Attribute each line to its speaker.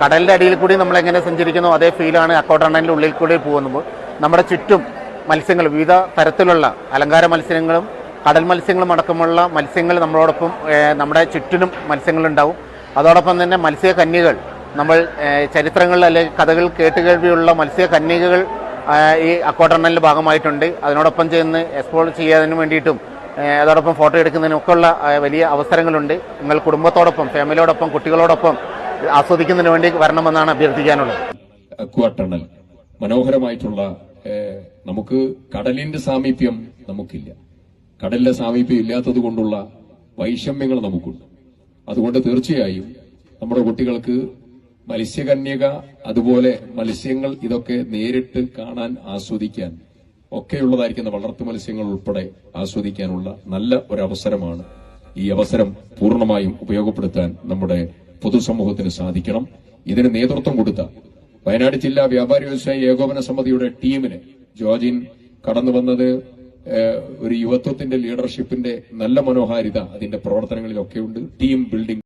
Speaker 1: കടലിന്റെ അടിയിൽ കൂടി നമ്മൾ എങ്ങനെ സഞ്ചരിക്കുന്നു അതേ ഫീലാണ് അക്കോട്ടണ്ണന്റെ ഉള്ളിൽ കൂടി പോകുമ്പോൾ നമ്മുടെ ചുറ്റും മത്സ്യങ്ങൾ വിവിധ തരത്തിലുള്ള അലങ്കാര മത്സ്യങ്ങളും കടൽ മത്സ്യങ്ങളും അടക്കമുള്ള മത്സ്യങ്ങൾ നമ്മളോടൊപ്പം നമ്മുടെ ചുറ്റിനും മത്സ്യങ്ങളുണ്ടാവും അതോടൊപ്പം തന്നെ മത്സ്യകന്യകൾ നമ്മൾ ചരിത്രങ്ങളിൽ അല്ലെങ്കിൽ കഥകൾ കേട്ടുകേൾവിയുള്ള മത്സ്യകന്യകകൾ ആഹ് ഈ അക്കോട്ടണ്ണലിന്റെ ഭാഗമായിട്ടുണ്ട്. അതിനോടൊപ്പം ചേർന്ന് എക്സ്പ്ലോർ ചെയ്യാതിന് വേണ്ടിയിട്ടും അതോടൊപ്പം ഫോട്ടോ എടുക്കുന്നതിനൊക്കെയുള്ള വലിയ അവസരങ്ങളുണ്ട്. നിങ്ങൾ കുടുംബത്തോടൊപ്പം ഫാമിലിയോടൊപ്പം കുട്ടികളോടൊപ്പം ആസ്വദിക്കുന്നതിന് വേണ്ടി വരണമെന്നാണ് അഭ്യർത്ഥിക്കാനുള്ളത്.
Speaker 2: അക്വാ ടണൽ മനോഹരമായിട്ടുള്ള നമുക്ക് കടലിന്റെ സാമീപ്യം നമുക്കില്ല. കടലിന്റെ സാമീപ്യം ഇല്ലാത്തത് കൊണ്ടുള്ള വൈഷമ്യങ്ങൾ നമുക്കുണ്ട്. അതുകൊണ്ട് തീർച്ചയായും നമ്മുടെ കുട്ടികൾക്ക് മത്സ്യകന്യക അതുപോലെ മത്സ്യങ്ങൾ ഇതൊക്കെ നേരിട്ട് കാണാൻ ആസ്വദിക്കാൻ ഒക്കെയുള്ളതായിരിക്കുന്ന വളർത്തു മത്സ്യങ്ങൾ ഉൾപ്പെടെ ആസ്വദിക്കാനുള്ള നല്ല അവസരമാണ് ഈ അവസരം പൂർണമായും ഉപയോഗപ്പെടുത്താൻ നമ്മുടെ പൊതുസമൂഹത്തിന് സാധിക്കണം. ഇതിന് നേതൃത്വം കൊടുത്ത വയനാട് ജില്ലാ വ്യാപാരി വ്യവസായ ഏകോപന സമിതിയുടെ ടീമിന് ജോർജിൻ കടന്നു വന്നത് ഒരു യുവത്വത്തിന്റെ ലീഡർഷിപ്പിന്റെ നല്ല മനോഹാരിത അതിന്റെ പ്രവർത്തനങ്ങളിലൊക്കെയുണ്ട്. Team building